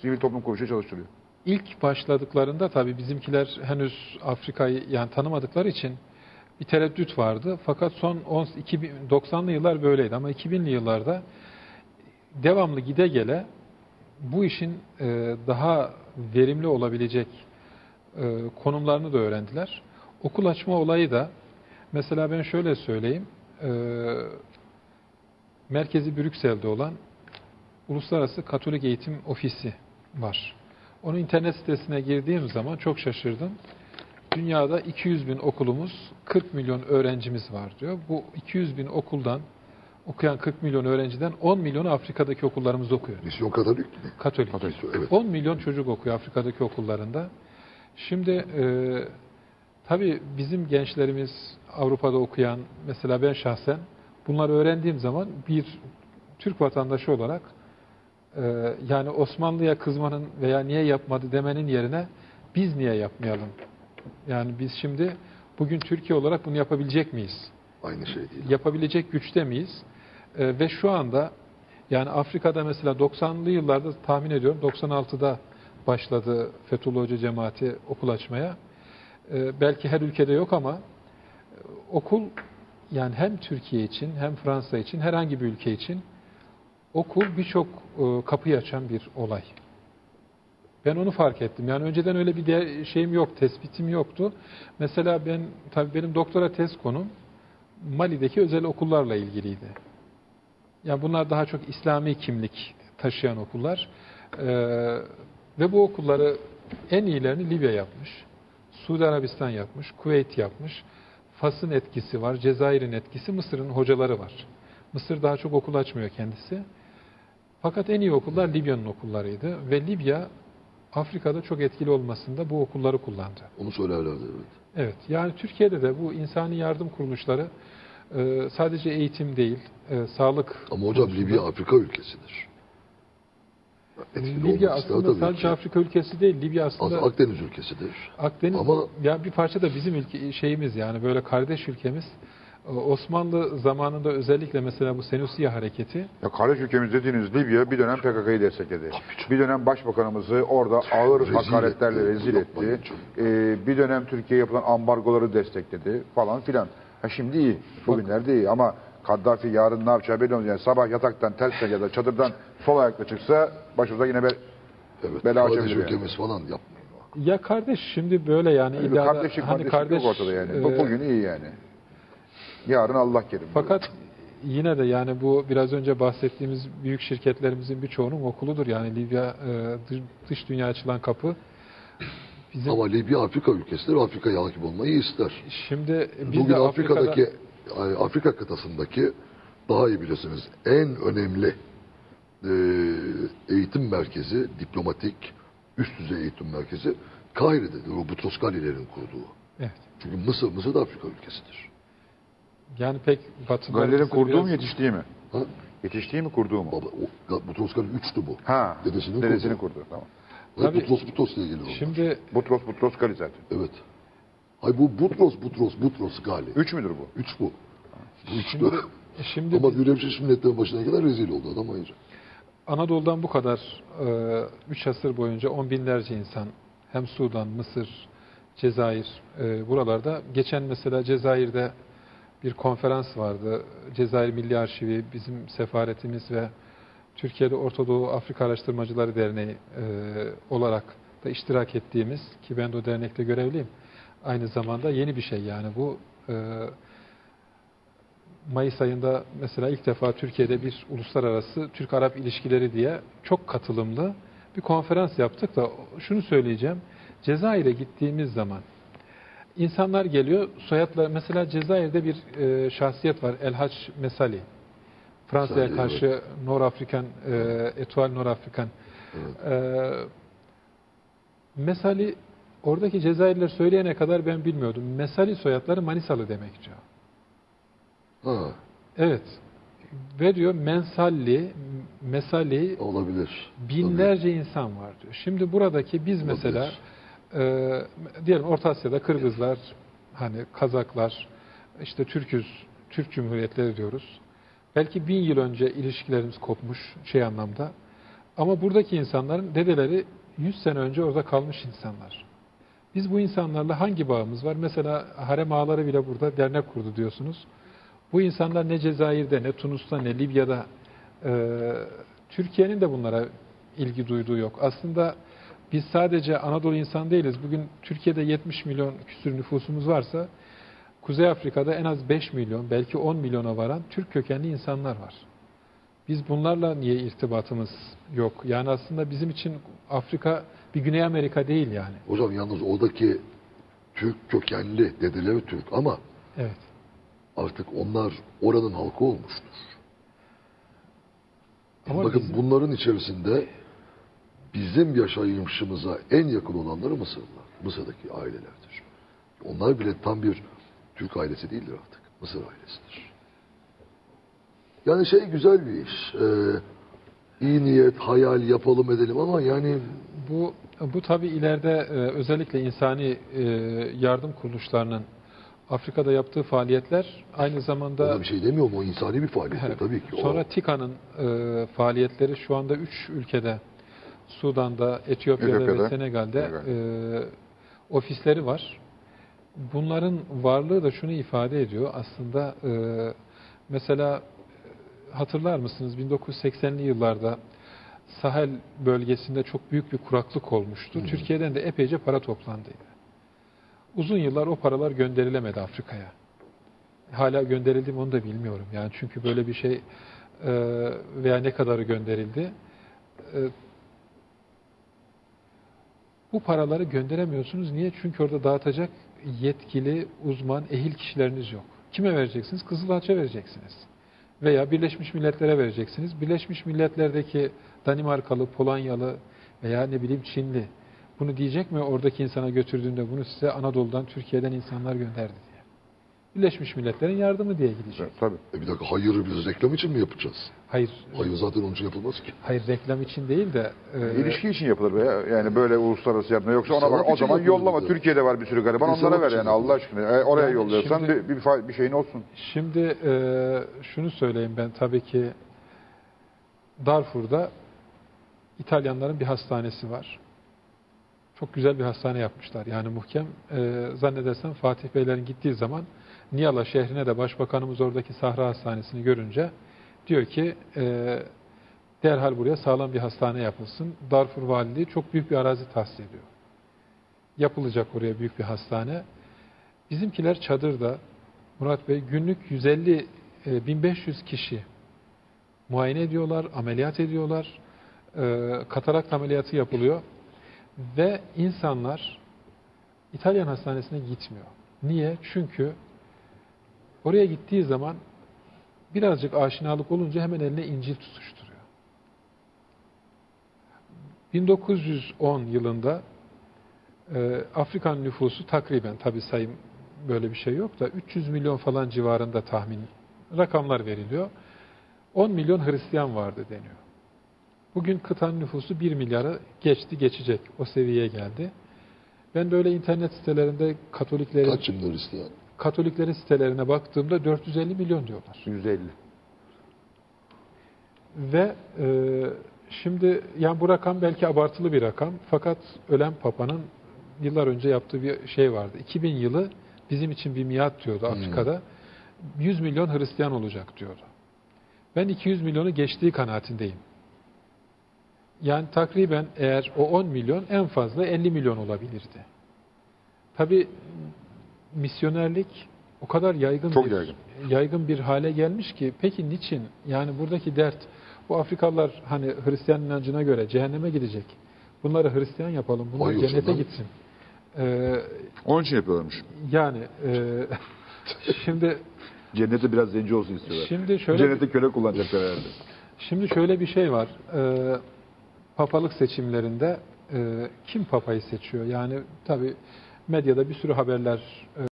sivil toplum kuruluşu çalıştırıyor. İlk başladıklarında tabii bizimkiler henüz Afrika'yı yani tanımadıkları için bir tereddüt vardı. Fakat son 10 2000 90'lı yıllar böyleydi ama 2000'li yıllarda devamlı gide gele bu işin e, daha verimli olabilecek e, konumlarını da öğrendiler. Okul açma olayı da mesela ben şöyle söyleyeyim. E, merkezi Brüksel'de olan Uluslararası Katolik Eğitim Ofisi var. Onun internet sitesine girdiğim zaman çok şaşırdım. Dünyada 200 bin okulumuz, 40 milyon öğrencimiz var diyor. Bu 200 bin okuldan okuyan 40 milyon öğrenciden 10 milyonu Afrika'daki okullarımızda okuyor. Misyon Katolik mi? Katolik. Katolik. Evet. 10 milyon çocuk okuyor Afrika'daki okullarında. Şimdi e, tabii bizim gençlerimiz Avrupa'da okuyan, mesela ben şahsen bunları öğrendiğim zaman bir Türk vatandaşı olarak e, yani Osmanlı'ya kızmanın veya niye yapmadı demenin yerine biz niye yapmayalım? Yani biz şimdi bugün Türkiye olarak bunu yapabilecek miyiz? Aynı şey değil. yapabilecek güçte miyiz? Ee, ve şu anda yani Afrika'da mesela 90'lı yıllarda tahmin ediyorum 96'da başladı Fethullah Hoca cemaati okul açmaya. Ee, belki her ülkede yok ama e, okul yani hem Türkiye için hem Fransa için herhangi bir ülke için okul birçok e, kapıyı açan bir olay. Ben onu fark ettim. Yani önceden öyle bir de şeyim yok, tespitim yoktu. Mesela ben tabii benim doktora tez konum Mali'deki özel okullarla ilgiliydi. Yani bunlar daha çok İslami kimlik taşıyan okullar. Ee, ve bu okulları en iyilerini Libya yapmış. Suudi Arabistan yapmış, Kuveyt yapmış. Fas'ın etkisi var, Cezayir'in etkisi, Mısır'ın hocaları var. Mısır daha çok okul açmıyor kendisi. Fakat en iyi okullar Libya'nın okullarıydı ve Libya Afrika'da çok etkili olmasında bu okulları kullandı. Onu söylerlerdi evet. Evet, yani Türkiye'de de bu insani yardım kuruluşları e, sadece eğitim değil, e, sağlık Ama hocam konusunda- Libya Afrika ülkesidir. Etkili Libya aslında sadece ki. Afrika ülkesi değil, Libya aslında Akdeniz ülkesidir. Akdeniz Ama- ya bir parça da bizim ülke şeyimiz yani böyle kardeş ülkemiz. E, Osmanlı zamanında özellikle mesela bu Senusiye hareketi Ya kardeş ülkemiz dediğiniz Libya bir dönem PKK'yı destekledi. Bir dönem başbakanımızı orada ağır Rezil hakaretlerle etti. rezil etti. Ee, bir dönem Türkiye'ye yapılan ambargoları destekledi falan filan. Ha şimdi iyi. Bugünlerde iyi ama Kaddafi yarın ne yapacağı belli olmuyor. Yani sabah yataktan tersten ya da çadırdan sol ayakla çıksa başımıza yine bir Evet. Bela kardeş açabilir yani. ülkemiz falan yapmayın. ya kardeş şimdi böyle yani illa da kardeşlik, hani kardeşlik yok ortada yani. Bu e, bugün iyi yani. Yarın Allah kerim. Fakat yine de yani bu biraz önce bahsettiğimiz büyük şirketlerimizin birçoğunun okuludur. Yani Libya e, dış- dünya açılan kapı. Bizim Ama Libya Afrika ülkesidir. Afrika'ya hakim olmayı ister. şimdi biz Bugün de Afrika'da Afrika'daki ay, Afrika kıtasındaki daha iyi bilirsiniz en önemli e, eğitim merkezi, diplomatik üst düzey eğitim merkezi Kahire'dedir. O Butros Ghali'lerin kurduğu. evet. Çünkü Mısır, Mısır da Afrika ülkesidir. Yani pek Batı Gallerin Batısı kurduğu mu biraz- yetiştiği mi? Ha? Yetiştiği mi kurduğu mu? Baba, o, Ga- Butros Ghali üçtü bu. Ha. Dedesinin Dedesinin kurduğu. Tamam. Tabii. Butros Butros diye geliyor. onlar. Şimdi Butros Butros Gali zaten. Evet. Hay bu Butros Butros Butros Gali. Üç müdür bu? Üç bu. Bu üçtü. şimdi şimdi Ama biz Birleşmiş Milletler'in başına kadar rezil oldu adam ayrı. Anadolu'dan bu kadar 3 asır boyunca on binlerce insan hem Sudan, Mısır, Cezayir e, buralarda geçen mesela Cezayir'de bir konferans vardı. Cezayir Milli Arşivi, bizim sefaretimiz ve Türkiye'de Orta Doğu Afrika Araştırmacıları Derneği e, olarak da iştirak ettiğimiz ki ben de o dernekte görevliyim. Aynı zamanda yeni bir şey yani bu e, Mayıs ayında mesela ilk defa Türkiye'de bir uluslararası Türk-Arap ilişkileri diye çok katılımlı bir konferans yaptık da şunu söyleyeceğim. Cezayir'e gittiğimiz zaman insanlar geliyor soyadla mesela Cezayir'de bir e, şahsiyet var El Haç Mesali. Fransa'ya karşı Nor Afrikan e, Nor Afrikan. E, Mesali oradaki Cezayirliler söyleyene kadar ben bilmiyordum. Mesali soyadları Manisalı demek diyor. Ha, Evet. Ve diyor mensalli, mesali olabilir. binlerce insan var diyor. Şimdi buradaki biz Olabilir. mesela e, diyelim Orta Asya'da Kırgızlar, hani Kazaklar, işte Türküz, Türk Cumhuriyetleri diyoruz. Belki bin yıl önce ilişkilerimiz kopmuş şey anlamda. Ama buradaki insanların dedeleri 100 sene önce orada kalmış insanlar. Biz bu insanlarla hangi bağımız var? Mesela harem ağaları bile burada dernek kurdu diyorsunuz. Bu insanlar ne Cezayir'de, ne Tunus'ta, ne Libya'da, e, Türkiye'nin de bunlara ilgi duyduğu yok. Aslında biz sadece Anadolu insan değiliz. Bugün Türkiye'de 70 milyon küsür nüfusumuz varsa, Kuzey Afrika'da en az 5 milyon, belki 10 milyona varan Türk kökenli insanlar var. Biz bunlarla niye irtibatımız yok? Yani aslında bizim için Afrika bir Güney Amerika değil yani. Hocam yalnız oradaki Türk kökenli dedeleri Türk ama Evet. artık onlar oranın halkı olmuştur. Ama Bakın bizim- bunların içerisinde bizim yaşayışımıza en yakın olanları Mısırlılar. Mısır'daki ailelerdir. Onlar bile tam bir Türk ailesi değildir artık. Mısır ailesidir. Yani şey güzel bir iş. Ee, iyi niyet, hayal yapalım edelim ama yani Bu bu tabii ileride e, özellikle insani e, yardım kuruluşlarının Afrika'da yaptığı faaliyetler aynı zamanda ona bir şey demiyorum. O insani bir faaliyet Evet. tabii ki. O- Sonra TİKA'nın e, faaliyetleri şu anda 3 ülkede Sudan'da, Etiyopya'da, Etiyopya'da, ve Senegal'de Senegal. e, ofisleri var. Bunların varlığı da şunu ifade ediyor. Aslında e, mesela hatırlar mısınız 1980'li yıllarda Sahel bölgesinde çok büyük bir kuraklık olmuştu. Türkiye'den de epeyce para toplandıydı. Uzun yıllar o paralar gönderilemedi Afrika'ya. Hala gönderildi mi onu da bilmiyorum. Yani çünkü böyle bir şey e, veya ne kadarı gönderildi. E, bu paraları gönderemiyorsunuz. Niye? Çünkü orada dağıtacak yetkili, uzman, ehil kişileriniz yok. Kime vereceksiniz? Kızılhaç'a vereceksiniz. Veya Birleşmiş Milletler'e vereceksiniz. Birleşmiş Milletler'deki Danimarkalı, Polonyalı veya ne bileyim Çinli bunu diyecek mi oradaki insana götürdüğünde bunu size Anadolu'dan, Türkiye'den insanlar gönderdi diye. Birleşmiş Milletler'in yardımı diye gidecek. Evet, tabii. E bir dakika hayırı biz reklam için mi yapacağız? Hayır, Hayır zaten onun için yapılmaz ki. hayır reklam için değil de e, İlişki için yapılır be. Yani böyle uluslararası yardım. Yoksa ona Sanat bak o zaman yollama. de. Türkiye'de var bir sürü gariban. Onlara ver yani Allah aşkına. E, oraya Yani yolluyorsan şimdi- bir, bir, bir şeyin olsun. Şimdi e, şunu söyleyeyim ben tabii ki Darfur'da İtalyanların bir hastanesi var. Çok güzel bir hastane yapmışlar. Yani muhkem. E, zannedersem Fatih Beylerin gittiği zaman Niyala şehrine de başbakanımız oradaki Sahra Hastanesi'ni görünce diyor ki e, derhal buraya sağlam bir hastane yapılsın. Darfur Valiliği çok büyük bir arazi tahsis ediyor. Yapılacak oraya büyük bir hastane. Bizimkiler çadırda Murat Bey günlük 150 e, 1500 kişi muayene ediyorlar, ameliyat ediyorlar. E, Katarakt ameliyatı yapılıyor ve insanlar İtalyan hastanesine gitmiyor. Niye? Çünkü oraya gittiği zaman birazcık aşinalık olunca hemen eline İncil tutuşturuyor. 1910 yılında e, Afrikan nüfusu takriben tabi sayım böyle bir şey yok da 300 milyon falan civarında tahmin rakamlar veriliyor. 10 milyon Hristiyan vardı deniyor. Bugün kıtanın nüfusu 1 milyarı geçti geçecek. O seviyeye geldi. Ben böyle internet sitelerinde Katoliklerin Kaç şimdi Hristiyan? Katoliklerin sitelerine baktığımda 450 milyon diyorlar. 150. Ve e, şimdi yani bu rakam belki abartılı bir rakam fakat ölen papanın yıllar önce yaptığı bir şey vardı. 2000 yılı bizim için bir miat diyordu Afrika'da. 100 milyon Hristiyan olacak diyordu. Ben 200 milyonu geçtiği kanaatindeyim. Yani takriben eğer o 10 milyon en fazla 50 milyon olabilirdi. Tabi misyonerlik o kadar yaygın Çok bir yaygın. yaygın bir hale gelmiş ki peki niçin? Yani buradaki dert bu Afrikalılar hani Hristiyan inancına göre cehenneme gidecek. Bunları Hristiyan yapalım. Bunlar Hayır cennete canım. gitsin. Ee, Onun için yapıyorlarmış. yani e, şimdi Cennete biraz zenci olsun istiyorlar. şimdi şöyle Cennete köle kullanacaklar herhalde. şimdi şöyle bir şey var. Ee, papalık seçimlerinde e, kim papayı seçiyor? Yani tabi medyada bir sürü haberler e,